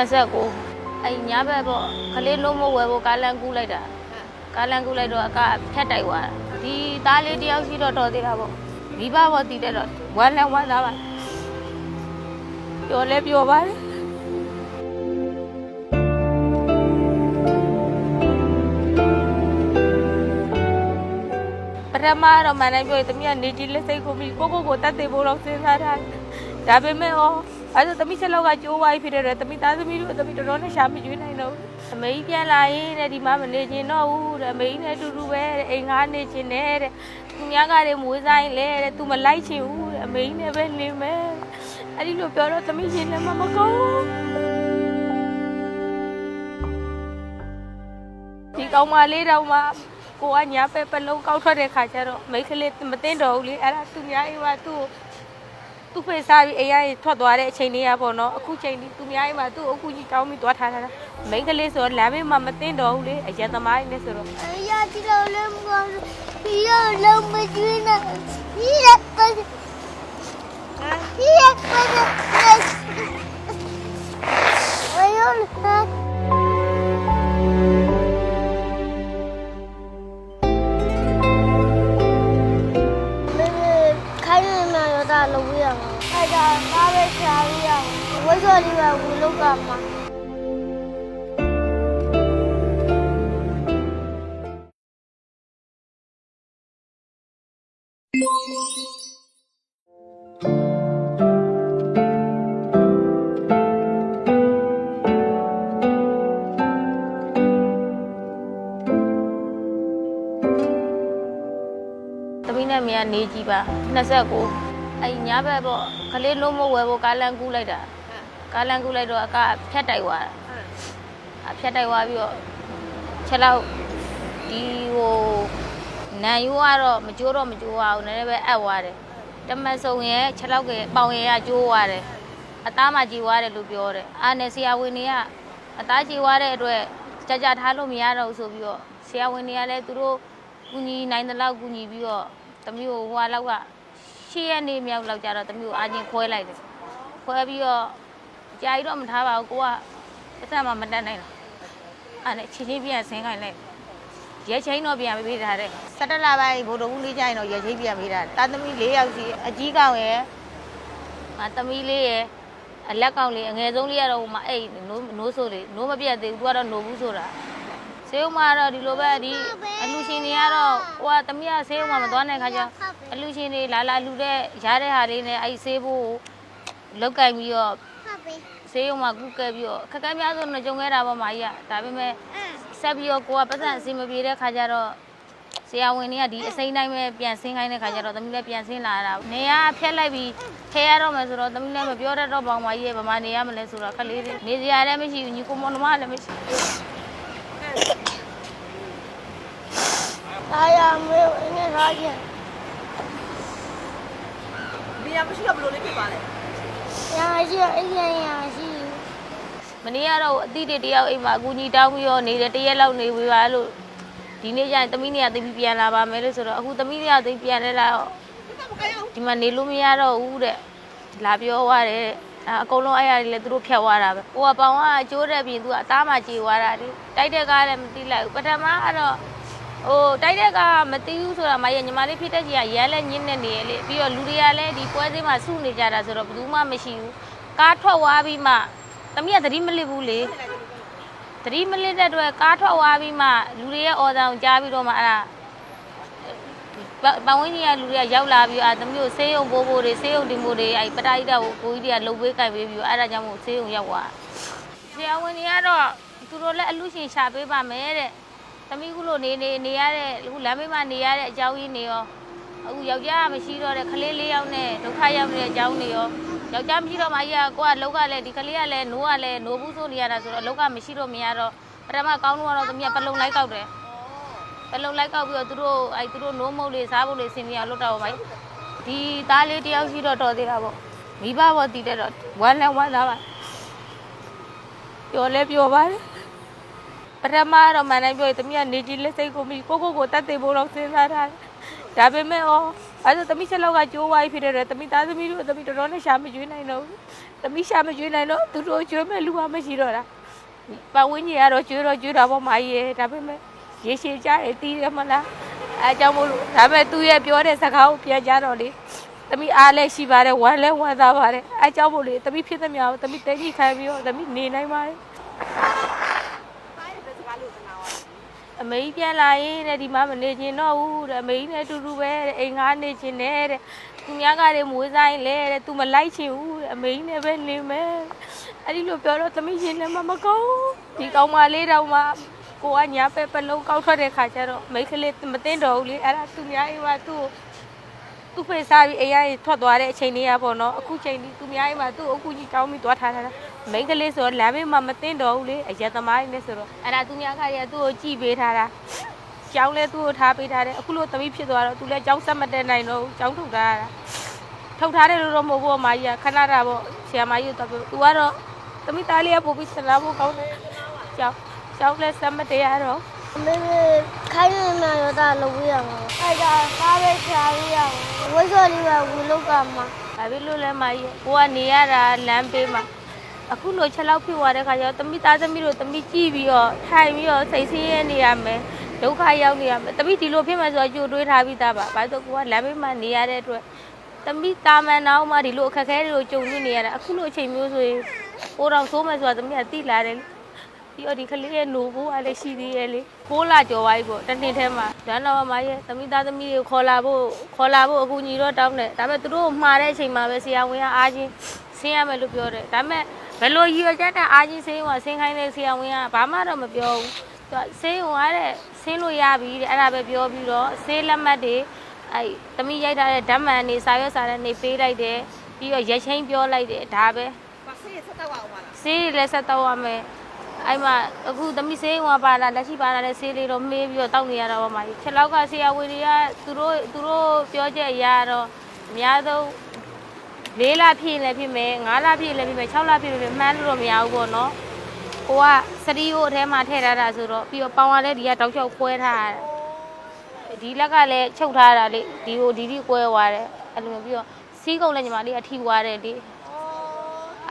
29အဲ့ညဘက်ပေါ့ကလေးလုံးမဝယ်ဖို့ကားလန်ကူးလိုက်တာကားလန်ကူးလိုက်တော့အကဖြတ်တိုက်သွားတာဒီသားလေးတယောက်ရှိတော့တော်သေးတာပေါ့မိဘပေါ့တည်တဲ့တော့ဝမ်းလန်းဝမ်းသာပါပျော်လဲပျော်ပါတယ်ပထမတော့မန်နိုင်ပြောရင်တမီးကနေဒီလက်စိတ်ကိုပြီးကိုကိုကိုတတ်သေးဖို့တော့စဉ်းစားထားတယ်ဒါပေမဲ့ဩ အဲ့ဒါတမီးချက်လောက်ကကျိုးသွားပြီဖြစ်တဲ့အတွက်တမီးသားသမီးတို့တမီးတော်တော်နဲ့ရှာမကျွေးနိုင်တော့ဘူးအမေကြီးပြန်လာရင်တဲ့ဒီမှာမနေချင်တော့ဘူးတဲ့အမေကြီးနဲ့အတူတူပဲတဲ့အိမ်ငါနေချင်တယ်တဲ့သူများကလည်းမွေးဆိုင်လဲတဲ့သူမလိုက်ချင်ဘူးတဲ့အမေကြီးနဲ့ပဲနေမယ်အဲ့ဒီလိုပြောတော့တမီးရှင်လည်းမမကောင်းဒီကောင်မလေးတော့မှကိုကညာပဲပလုံးကောက်ထွက်တဲ့ခါကျတော့မိတ်ကလေးမသိတော့ဘူးလေအဲ့ဒါသူများအိမ်မှာသူ့ကို သူ့ဖေးစားပြီးအိမ်ရထွက်သွားတဲ့အချိန်လေးရပေါ့နော်အခုချိန်ဒီသူများအိမ်မှာသူ့အကူကြီးတောင်းပြီးသွားထားတာမိန်းကလေးဆိုတော့လမ်းမေးမှာမသိတော့ဘူးလေအရန်သမားအိမ်နဲ့ဆိုတော့အရာဒီလိုလုံးမကောင်းဘူးဒီလိုလုံးမကျွေးနဲ့ဒီရက်ပတ်ဒီရက်ပတ် Ayol, သမီးနဲ့မင်းကနေကြည့်ပါ29အဲ့ညဘက်ပေါ့ကလေးလုံးမဝယ်ဖို့ကားလန်ကူးလိုက်တာကားလန်ကူးလိုက်တော့အကဖြတ်တိုက်သွားတာအဖြတ်တိုက်သွားပြီးတော့ချက်လောက်ဒီဟိုနန်ယူကတော့မကြိုးတော့မကြိုးပါဘူးနည်းနည်းပဲအပ်သွားတယ်တမတ်ဆုံရဲ့ချက်လောက်ကပေါင်ရဲ့ကကျိုးသွားတယ်အသားမှကြည်သွားတယ်လို့ပြောတယ်အာနဲ့ဆရာဝန်တွေကအသားကြည်သွားတဲ့အတွက်ကြကြထားလို့မရတော့ဘူးဆိုပြီးတော့ဆရာဝန်တွေကလည်းသူတို့ကူညီနိုင်တဲ့လောက်ကူညီပြီးတော့ တမျိုးဟိုဟာလောက်ကရှေ့ရက်နေမြောက်လောက်ကြတော့တမျိုးအာချင်းခွဲလိုက်တယ်ခွဲပြီးတော့ကြာကြီးတော့မထားပါဘူးကိုကပတ်သက်မှမတတ်နိုင်တော့အဲ့နဲ့ချင်းချင်းပြန်ဆင်းခိုင်းလိုက်ရဲချင်းတော့ပြန်ပေးထားတယ်စက်တလပိုင်းဘိုးတော်ဦးလေးကြရင်တော့ရဲချင်းပြန်ပေးထားတယ်တာသမီး၄ယောက်စီအကြီးကောင်ရယ်ငါသမီးလေးရယ်အလက်ကောင်လေးအငယ်ဆုံးလေးကတော့ဟိုမှာအဲ့နိုးနိုးဆိုလေနိုးမပြတ်သေးဘူးသူကတော့နိုးဘူးဆိုတာ ဆေးဥမှာတော့ဒီလိုပဲဒီအလူရှင်တွေကတော့ဟိုကတမီးကဆေးဥမှာမသွားနိုင်ခါကျအလူရှင်တွေလာလာလူတဲ့ရတဲ့ဟာလေးနဲ့အဲ့ဆေးဖို့လောက်ကင်ပြီးတော့ဆေးရုံမှာကုကဲပြီးတော့ခက်ခဲများဆုံးတော့ကြုံခဲ့တာပေါ့မာကြီးကဒါပေမဲ့ဆက်ပြီးတော့ကိုကပတ်စံအစီမပြေတဲ့ခါကျတော့ဆရာဝန်တွေကဒီအစိမ့်တိုင်းပဲပြန်ဆင်းခိုင်းတဲ့ခါကျတော့သမီးလည်းပြန်ဆင်းလာတာနေရဖျက်လိုက်ပြီးထဲရတော့မယ်ဆိုတော့သမီးလည်းမပြောတတ်တော့ပါဘူးမာကြီးရဲ့ဗမာနေရမလဲဆိုတော့ခက်လေးနေစရာလည်းမရှိဘူးညီကိုမောင်နှမလည်းမရှိဘူး Saya ambil ini saja. Dia mesti nggak perlu lebih balik. Yang aja, iya yang aja. မနေ့ကတော့အတိတ်တယောက်အိမ်မှာအကူကြီးတောင်းပြီးတော့နေတယ်တရက်လောက်နေပြီးပါလို့ဒီနေ့ကျရင်သမီးနေရသိပြီးပြန်လာပါမယ်လို့ဆိုတော့အခုသမီးနေရသိပြန်လဲလာတော့ဒီမှာနေလို့မရတော့ဘူးတဲ့လာပြောသွားတယ်အကုန်လုံးအဲ့ရတွေလည်းသူတို့ဖြတ်သွားတာပဲ။ဟိုကပေါင်ကအကျိုးတဲ့ပြင်သူကအသားမှကြေသွားတာလေ။တိုက်တဲ့ကားလည်းမတိလိုက်ဘူး။ပထမအဲ့တော့ ဟိုတိုက်တဲ့ကားကမတိဘူးဆိုတာမရဲ့ညီမလေးဖြစ်တဲ့ကြီးကရဲလဲညင်းနေနေလေပြီးတော့လူတွေကလည်းဒီပွဲစင်းမှာစုနေကြတာဆိုတော့ဘယ်သူမှမရှိဘူးကားထွက်သွားပြီးမှသမီးကသတိမလစ်ဘူးလေသတိမလစ်တဲ့အတွက်ကားထွက်သွားပြီးမှလူတွေရဲ့အော်တောင်ကြားပြီးတော့မှအဲ့ဒါပပဝင်းကြီးကလူတွေကရောက်လာပြီးအာသမီးတို့ဆေးရုံပိုးဖို့တွေဆေးရုံတင်ဖို့တွေအဲ့ပတာရီတာကိုကိုကြီးတွေကလှုပ်ပေးကြိုက်ပေးပြီးအဲ့ဒါကြောင့်မို့ဆေးရုံရောက်သွားဆရာဝန်တွေကတော့သူတို့လည်းအလူရှင်ရှာပေးပါမယ်တဲ့ သမီးခုလိုနေနေနေရတဲ့အခုလမ်းဘေးမှာနေရတဲ့အကြောင်းရင်းတွေရောအခုယောက်ျားကမရှိတော့တဲ့ကလေးလေးယောက်နဲ့ဒုက္ခရောက်နေတဲ့အကြောင်းတွေရောယောက်ျားမရှိတော့မှကြီးကကိုကလောက်ကလည်းဒီကလေးကလည်းနိုးကလည်းနိုးဘူးဆိုနေရတာဆိုတော့လောက်ကမရှိတော့မရတော့ပထမကောင်းတော့တော့သမီးကပလုံလိုက်ကောက်တယ်ပလုံလိုက်ကောက်ပြီးတော့သူတို့အဲသူတို့နိုးမုတ်လေးစားဖို့လေးဆင်ပြအောင်လုပ်တော့ပါဒီသားလေးတယောက်ရှိတော့တော်သေးတာပေါ့မိဘဘောတည်တဲ့တော့ဝမ်းလဲဝမ်းသာပါပျော်လဲပျော်ပါတယ် ပထမတော့မန်နိုင်ပြောရင်တမီးကနေကြီးလက်စိတ်ကိုမိကိုကိုကိုတတ်သေးဖို့တော့စဉ်းစားထားတယ်ဒါပေမဲ့ဩအဲဒါသမီးချက်လောက်ကကျိုးဝိုင်းဖြစ်တယ်သမီးသားသမီးတို့သမီးတော်တော်နဲ့ရှာမကျွေးနိုင်တော့ဘူးသမီးရှာမကျွေးနိုင်တော့သူတို့ကျွေးမဲ့လူကမရှိတော့တာပတ်ဝန်းကျင်ကတော့ကျွေးတော့ကျွေးတာပေါ့မာကြီးရဲ့ဒါပေမဲ့ရေရှည်ကြတယ်တီးရမလားအဲကြောင့်မို့လို့ဒါပေမဲ့သူရဲ့ပြောတဲ့စကားကိုပြန်ကြတော့လေသမီးအားလည်းရှိပါတယ်ဝမ်းလည်းဝမ်းသာပါတယ်အဲကြောင့်မို့လေသမီးဖြစ်သမျှကိုသမီးတဲကြီးခံပြီးတော့သမီးနေနိုင်ပါတယ် တိုင်းတဲ့စကားလို့သနာပါ အမေကြီးပြန်လာရင်တဲ့ဒီမှာမနေချင်တော့ဘူးတဲ့အမေကြီးနဲ့အတူတူပဲတဲ့အိမ်ငါနေချင်တယ်တဲ့သူများကလည်းမွေးဆိုင်လဲတဲ့သူမလိုက်ချင်ဘူးတဲ့အမေကြီးနဲ့ပဲနေမယ်အဲ့ဒီလိုပြောတော့သမီးရှင်လည်းမမကောင်းဒီကောင်မလေးတော့မှကိုကညာပဲပလုံးကောက်ထွက်တဲ့ခါကျတော့မိန်းကလေးမသိတော့ဘူးလေအဲ့ဒါသူများအိမ်မှာသူ့ကိုသူ့ဖေစားပြီးအိမ်ကနေထွက်သွားတဲ့အချိန်လေးရပေါ့နော်အခုချိန်ဒီသူများအိမ်မှာသူ့ကိုအခုကြီးတောင်းပြီးသွားထားတာ မိန်းကလေးဆိုတော့လမ်းဘေးမှာမသိတော့ဘူးလေအရက်သမားကြီးနဲ့ဆိုတော့အဲ့ဒါသူများကကြီးကသူ့ကိုကြည်ပေးထားတာကျောင်းလဲသူ့ကိုထားပေးထားတယ်အခုလို့သမီးဖြစ်သွားတော့သူလည်းကျောင်းဆက်မတက်နိုင်တော့ဘူးကျောင်းထုတ်ထားရတာထုတ်ထားတယ်လို့တော့မဟုတ်ဘူးအမကြီးကခဏတာပေါ့ဆရာမကြီးတော့ပြောသူကတော့သမီးသားလေးကပို့ပြီးစနာဖို့ကောင်းတယ်ကျောင်းကျောင်းလဲဆက်မတက်ရတော့မေမေခိုင်းနေမှရတာလုပ်ရမှာအဲ့ဒါကားပဲချာရရဝိစောလေးကဝီလုတ်ကမှာဘာဖြစ်လို့လဲမကြီးကိုကနေရတာလမ်းပေးမှာ အခုလို့ချက်လောက်ဖြစ်သွားတဲ့ခါကျတော့သမီးသားသမီးတို့သမီးကြည့်ပြီးတော့ထိုင်ပြီးတော့စိတ်ဆင်းရဲနေရမယ်ဒုက္ခရောက်နေရမယ်သမီးဒီလိုဖြစ်မှဆိုတော့ကြိုတွေးထားပြီးသားပါဘာလို့ကိုကလမ်းပေးမှာနေရတဲ့အတွက်သမီးတာမန်တော့မှဒီလိုအခက်အခဲတွေကိုကြုံနေနေရတာအခုလိုအချိန်မျိုးဆိုရင်ပိုးတော်ဆိုးမယ်ဆိုတာသမီးကသိလာတယ်လေပြီးတော့ဒီကလေးရဲ့노ဘိုးကလည်းရှိသေးရဲ့လေဖိုးလာကြော်သွားပြီပေါ့တစ်နှစ်ထဲမှာဒါတော့မရဲ့သမီးသားသမီးတွေကိုခေါ်လာဖို့ခေါ်လာဖို့အခုညီတော့တောင်းတယ်ဒါပေမဲ့သူတို့ကိုမှားတဲ့အချိန်မှာပဲဆရာဝန်ကအားချင်းဆင်းရမယ်လို့ပြောတယ်ဒါပေမဲ့ ဘယ်လိုရည်ရွယ်ချက်နဲ့အားချင်းဆင်းရွာဆင်းခိုင်းတဲ့ဆရာဝန်ကဘာမှတော့မပြောဘူးသူကဆင်းရွာတဲ့ဆင်းလို့ရပြီတဲ့အဲ့ဒါပဲပြောပြီးတော့ဆေးလက်မှတ်တွေအဲ့သမီးရိုက်ထားတဲ့ဓာတ်မှန်နေစာရွက်စာတမ်းနေပေးလိုက်တယ်ပြီးတော့ရက်ချင်းပြောလိုက်တယ်ဒါပဲပါစေးဆက်တော့အောင်ပါလားဆေးတွေလည်းဆက်တော့ရမယ်အဲ့မှာအခုသမီးဆေးဟောပါလာလက်ရှိပါလာတဲ့ဆေးလေးတော့မေးပြီးတော့တောက်နေရတာပါမကြီးချက်လောက်ကဆရာဝန်တွေကသူတို့သူတို့ပြောချက်အရာတော့အများဆုံး ၄လပြည့်လည်းဖြစ်မယ်၅လပြည့်လည်းဖြစ်မယ်၆လပြည့်လည်းဖြစ်မယ်မှန်းလို့တော့မရဘူးပေါ့နော်ကိုကစတီးကိုအထဲမှာထည့်ထားတာဆိုတော့ပြီးတော့ပေါင်ရတဲ့ဒီကတောက်ချောက်ခွဲထားတာဒီလက်ကလည်းချုပ်ထားတာလေဒီကိုဒီဒီကွဲသွားတယ်အဲ့လိုမျိုးပြီးတော့စီးကုံလည်းညီမလေးအထီသွားတယ်လေ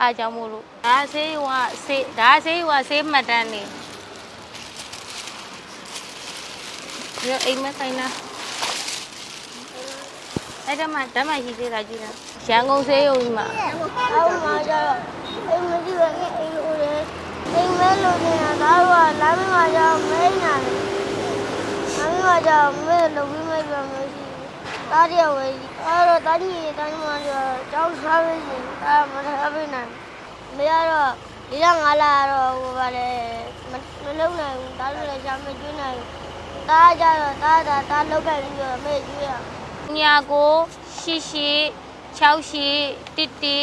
အားကြောင့်မို့လို့ဒါဆေးဟိုကဆေးဒါဆေးဟိုကဆေးမှတ်တမ်းနေဒီအိမ်မဆိုင်နာ အဲ့ဒါမှဓမ္မရှိသေးတာကြည့်တာရန်ကုန်ဆေးရုံကြီးမှာအောက်မှာကျတော့အိမ်မကြည့်ပဲအိမ်လိုလေအိမ်မဲလိုနေတာဒါတော့လမ်းမှာကျတော့မဲနေတာလေလမ်းမှာကျတော့မဲလိုပြီးမဲပြမရှိတားရဝဲအဲ့တော့တားကြီးတားကြီးမှကျတော့ကြောင်းထားပဲရှင်ဒါမထားပဲနိုင်မရတော့ဒီကငါလာတော့ဟိုပါလေမလုံးနိုင်ဘူးဒါလည်းရှာမကျွေးနိုင်ဘူးတားကြတော့တားတာတားလောက်ခဲ့ပြီးတော့မဲကျွေးရ ညာကိုရှိရှိ6ရှိတိတိ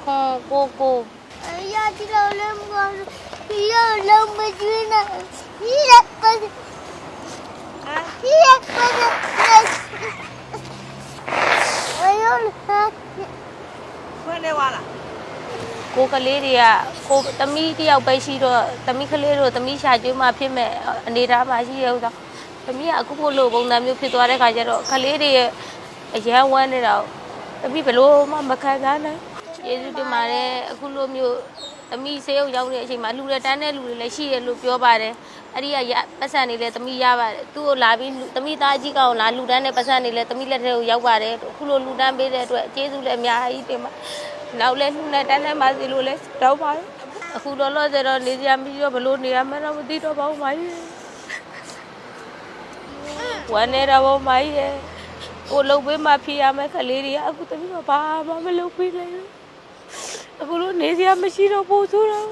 ခွန်ကိုကိုအရာဒီလိုလုံးမပြီးရလုံးမကျွေးနဲ့ဒီရက်ပတ်ဒီရက်ပတ်ဝယောလခွန်းနေဝလာကိုကလေးတွေကကိုသမီးတယောက်ပဲရှိတော့သမီးကလေးတို့သမီးရှာကျွေးမှဖြစ်မဲ့အနေထားမှရှိရဥသာ သမီးကအခုကိုလိုပုံစံမျိုးဖြစ်သွားတဲ့ခါကျတော့ကလေးတွေရဲ့အရန်ဝမ်းနေတာကိုသမီးဘလို့မှမခံစားနိုင်ယေရှုတင်ပါတယ်အခုလိုမျိုးသမီးဆေးရုံရောက်တဲ့အချိန်မှာလူတွေတန်းတဲ့လူတွေလည်းရှိတယ်လို့ပြောပါတယ်အဲ့ဒီကရပတ်စံနေလဲသမီးရပါတယ်သူ့ကိုလာပြီးလူသမီးသားကြီးကောင်လာလူတန်းတဲ့ပတ်စံနေလဲသမီးလက်ထဲကိုရောက်ပါတယ်အခုလိုလူတန်းပေးတဲ့အတွက်ကျေးဇူးလည်းအများကြီးတင်ပါနောက်လဲနှုတ်နဲ့တန်းနဲ့ပါစီလို့လဲတောင်းပါတယ်အခုတော့လို့ဆိုတော့နေစရာမရှိတော့ဘလို့နေရမှန်းတော့မသိတော့ပါဘူးမကြီး ဝမ်းနေတော့မကြီးကိုလုံပေးမှဖြေရမယ်ခလေးတွေကအခုတမီးတော့ဘာမှမလုပ်ပေးလိုက်ဘူးအခုလို့နေစရာမရှိတော့ပို့ဆိုတော့